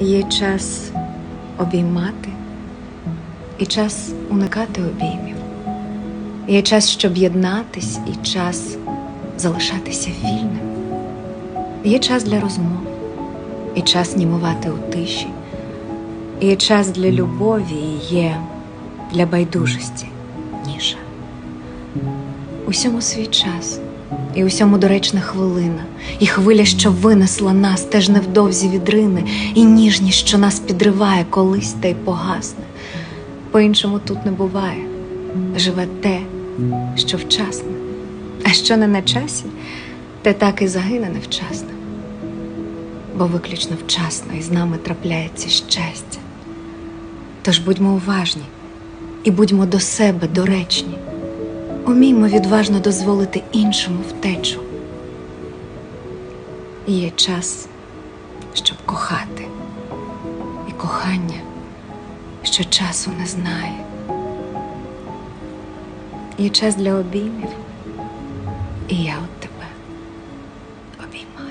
Є час обіймати і час уникати обіймів. Є час, щоб єднатись, і час залишатися вільним. Є час для розмов, і час німувати у тиші. Є час для любові, і є для байдужості ніша. Усьому свій час, і усьому доречна хвилина, і хвиля, що винесла нас, теж невдовзі відрине, і ніжність, що нас підриває колись та й погасне. По-іншому тут не буває. Живе те, що вчасне, а що не на часі, те так і загине невчасно. Бо виключно вчасно із нами трапляється щастя. Тож будьмо уважні і будьмо до себе доречні. Уміймо відважно дозволити іншому втечу. Є час, щоб кохати, і кохання, що часу не знає. Є час для обіймів, і я от тебе обіймаю.